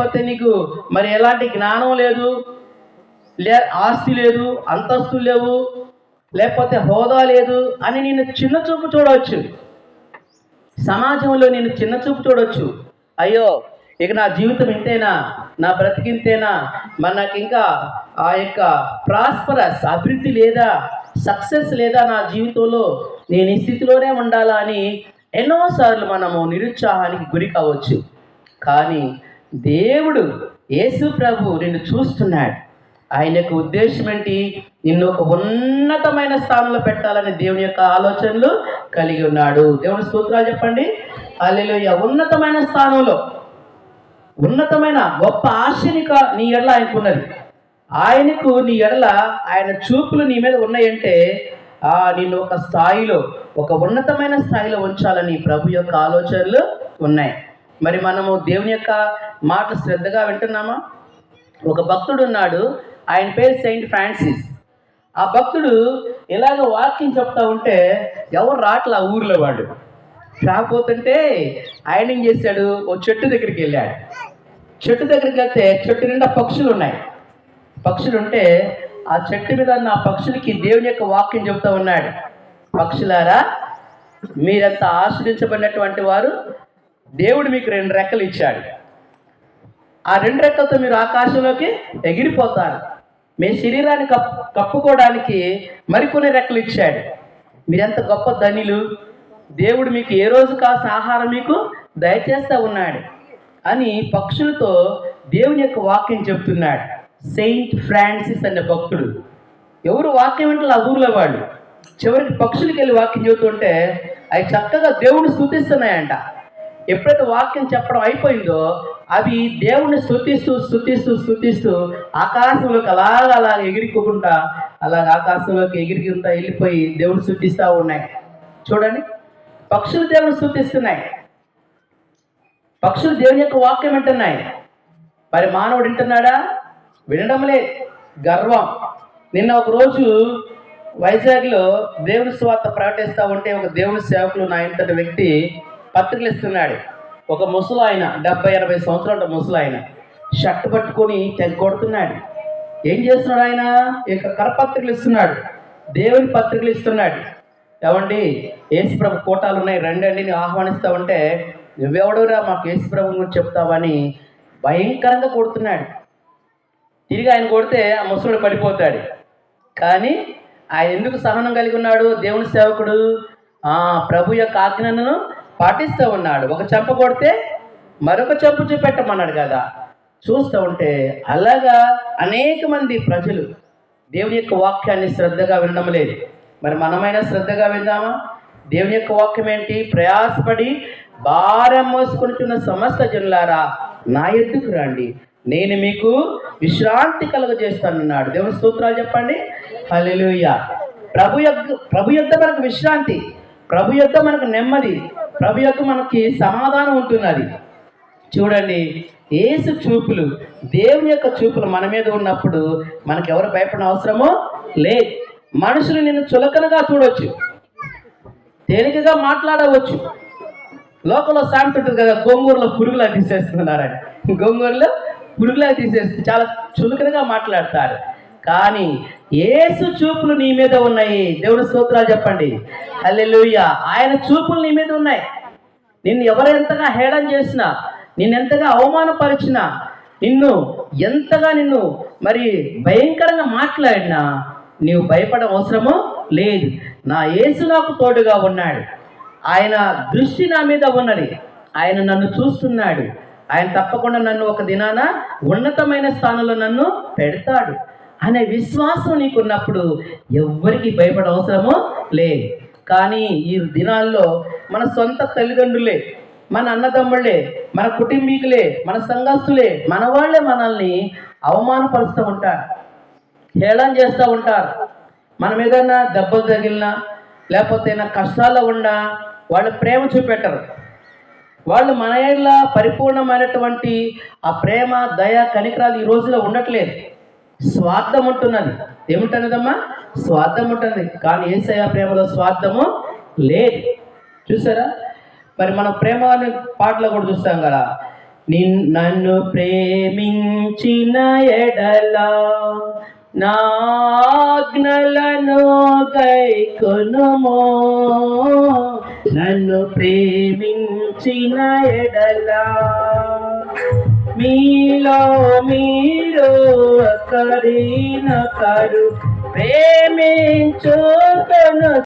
లేకపోతే నీకు మరి ఎలాంటి జ్ఞానం లేదు లే ఆస్తి లేదు అంతస్తు లేవు లేకపోతే హోదా లేదు అని నేను చిన్న చూపు చూడవచ్చు. సమాజంలో నేను చిన్న చూపు చూడవచ్చు. అయ్యో ఇక నా జీవితం ఇంతేనా? నా బ్రతికింతేనా మరి నాకు ఇంకా ఆ యొక్క ప్రాస్పరస్ అభివృద్ధి లేదా సక్సెస్ లేదా నా జీవితంలో నేను ఈ స్థితిలోనే ఉండాలా అని ఎన్నోసార్లు మనము నిరుత్సాహానికి గురి కావచ్చు. కానీ దేవుడు యేసు ప్రభు నిన్ను చూస్తున్నాడు. ఆయన యొక్క ఉద్దేశం ఏంటి? నిన్ను ఒక ఉన్నతమైన స్థానంలో పెట్టాలని దేవుని యొక్క ఆలోచనలు కలిగి ఉన్నాడు. దేవుని స్తోత్రాలు చెప్పండి. అల్లెలుయ్య ఉన్నతమైన స్థానంలో ఉన్నతమైన గొప్ప ఆశని నీ ఎడల ఆయనకున్నది. ఆయనకు నీ ఎడల ఆయన చూపులు నీ మీద ఉన్నాయంటే ఆ నిన్ను ఒక స్థాయిలో ఒక ఉన్నతమైన స్థాయిలో ఉంచాలని ప్రభు యొక్క ఆలోచనలు ఉన్నాయి. మరి మనము దేవుని యొక్క మాట శ్రద్ధగా వింటున్నామా? ఒక భక్తుడు ఉన్నాడు ఆయన పేరు సెయింట్ ఫ్రాన్సిస్. ఆ భక్తుడు ఇలాగ వాక్యం చెప్తా ఉంటే ఎవరు రాట్ల ఆ ఊర్లో వాడు? రాకపోతుంటే ఆయన ఏం చేశాడు? ఓ చెట్టు దగ్గరికి వెళ్ళాడు. చెట్టు దగ్గరికి వెళ్తే చెట్టు నిండా పక్షులు ఉన్నాయి. పక్షులు ఉంటే ఆ చెట్టు మీద ఉన్న ఆ పక్షులకి దేవుని యొక్క వాక్యం చెప్తా ఉన్నాడు. పక్షులారా మీరంతా ఆశ్రయించబడినటువంటి వారు? దేవుడు మీకు రెండు రెక్కలు ఇచ్చాడు. ఆ రెండు రెక్కలతో మీరు ఆకాశంలోకి ఎగిరిపోతారు. మీ శరీరాన్ని కప్ కప్పుకోవడానికి మరికొన్ని రెక్కలు ఇచ్చాడు. మీరెంత గొప్ప ధనిలు. దేవుడు మీకు ఏ రోజు కాసిన ఆహారం మీకు దయచేస్తూ ఉన్నాడు అని పక్షులతో దేవుని యొక్క వాక్యం చెప్తున్నాడు. సెయింట్ ఫ్రాన్సిస్ అనే భక్తుడు. ఎవరు వాక్యం వింటారు ఆ ఊర్లో వాళ్ళు. చివరికి పక్షులకి వెళ్ళి వాక్యం చెబుతుంటే అవి చక్కగా దేవుడిని స్థుతిస్తున్నాయంట. ఎప్పుడైతే వాక్యం చెప్పడం అయిపోయిందో అవి దేవుణ్ణి స్థుతిస్తూ స్థుతిస్తూ స్థుతిస్తూ ఆకాశంలోకి అలాగ అలాగ ఎగిరికోకుండా అలాగ ఆకాశంలోకి ఎగిరికుంటా వెళ్ళిపోయి దేవుని స్థుతిస్తూ ఉన్నాయి. చూడండి. పక్షులు దేవుని స్థుతిస్తున్నాయి పక్షులు దేవుని యొక్క వాక్యం వింటున్నాయి. మరి మానవుడు వింటున్నాడా? వినడంలే గర్వం. నిన్న ఒక రోజు వైజాగ్లో దేవుని స్వార్థ ప్రకటిస్తూ ఉంటే ఒక దేవుని సేవకులు నా ఇంతటి వ్యక్తి పత్రికలు ఇస్తున్నాడు. ఒక ముసలాయన డెబ్బై ఎనభై సంవత్సరాలు ముసలు ముసలాయన. షర్ట్ పట్టుకొని తెగ కొడుతున్నాడు. ఏం చేస్తున్నాడు ఆయన? ఇక కరపత్రికలు ఇస్తున్నాడు. దేవుని పత్రికలు ఇస్తున్నాడు. ఏమండి? యేసుప్రభు కోటాలు ఉన్నాయి. రండి అండి నేను ఆహ్వానిస్తా ఉంటే నువ్వెవడురా మాకు యేసుప్రభు గురించి చెప్తావని భయంకరంగా కొడుతున్నాడు. తిరిగి ఆయన కొడితే ఆ ముసలుడు పడిపోతాడు. కానీ ఆయన ఎందుకు సహనం కలిగి ఉన్నాడు? దేవుని సేవకుడు ఆ ప్రభు యొక్క ఆజ్ఞనను పాటిస్తూ ఉన్నాడు. ఒక చెంప కొడితే మరొక చెంపు చూపెట్టమన్నాడు కదా. చూస్తూ ఉంటే అలాగా అనేక మంది ప్రజలు దేవుని యొక్క వాక్యాన్ని శ్రద్ధగా వినడం లేదు. మరి మనమైనా శ్రద్ధగా విందామా? దేవుని యొక్క వాక్యం ఏంటి? ప్రయాసపడి భారం మోసుకొనిచున్న సమస్త జనులారా నా ఎద్దుకు రండి. నేను మీకు విశ్రాంతి కలుగజేస్తానన్నాడు. దేవుని స్తోత్రాలు చెప్పండి. హల్లెలూయా. ప్రభు యొక్క ప్రభు యొక్క మనకు విశ్రాంతి. ప్రభు యొక్క మనకు నెమ్మది ప్రభు యొక్క మనకి సమాధానం ఉంటున్నది. చూడండి ఏసు చూపులు దేవుని యొక్క చూపులు మన మీద ఉన్నప్పుడు మనకి ఎవరు భయపడిన అవసరమో లేదు. మనుషులు నిన్ను చులకనగా చూడవచ్చు తేలికగా మాట్లాడవచ్చు. లోకంలో సామెత ఉంటుంది కదా గోంగూరలో పురుగులా తీసేస్తున్నారని. గోంగూరలో పురుగులా తీసేస్తే చాలా చులకనగా మాట్లాడతారు. కానీ ఏసు చూపులు నీ మీద ఉన్నాయి. దేవుడి స్తోత్రాలు చెప్పండి. అల్లెలుయ్య ఆయన చూపులు నీ మీద ఉన్నాయి. నిన్ను ఎవరెంతగా హేళన చేసినా నిన్నెంతగా అవమానపరిచినా నిన్ను ఎంతగా నిన్ను మరి భయంకరంగా మాట్లాడినా నీవు భయపడ అవసరమో లేదు. నా యేసు నాకు తోడుగా ఉన్నాడు. ఆయన దృష్టి నా మీద ఉన్నది. ఆయన నన్ను చూస్తున్నాడు. ఆయన తప్పకుండా నన్ను ఒక దినాన ఉన్నతమైన స్థానంలో నన్ను పెడతాడు. అనే విశ్వాసం నీకున్నప్పుడు ఎవ్వరికి భయపడ అవసరమో లేదు. కానీ ఈ దినాల్లో మన సొంత తల్లిదండ్రులే మన అన్నదమ్ముళ్ళే మన కుటుంబీకులే మన సంఘస్థులే మన వాళ్ళే మనల్ని అవమానపరుస్తూ ఉంటారు హేళన చేస్తూ ఉంటారు. మనం ఏదైనా దెబ్బలు తగిలినా లేకపోతే ఏదైనా కష్టాల్లో ఉన్నా వాళ్ళు ప్రేమ చూపెట్టరు. వాళ్ళు మన ఏళ్ళ పరిపూర్ణమైనటువంటి ఆ ప్రేమ దయ కనికరాలు ఈ రోజులో ఉండట్లేదు. స్వార్థం ఉంటున్నది ఏముంటున్నదమ్మా? స్వార్థం ఉంటుంది కానీ ఏసయ ప్రేమలో స్వార్థము లేదు. చూసారా? మరి మనం ప్రేమ అనే పాటలో కూడా చూస్తాం కదా. నిన్ నన్ను ప్రేమించిన ఎడలా నాగ్నలను కైకొనుమో నన్ను ప్రేమించిన ఎడలా మీలో మీరు ఒకరినొకరు ప్రేమించుకొను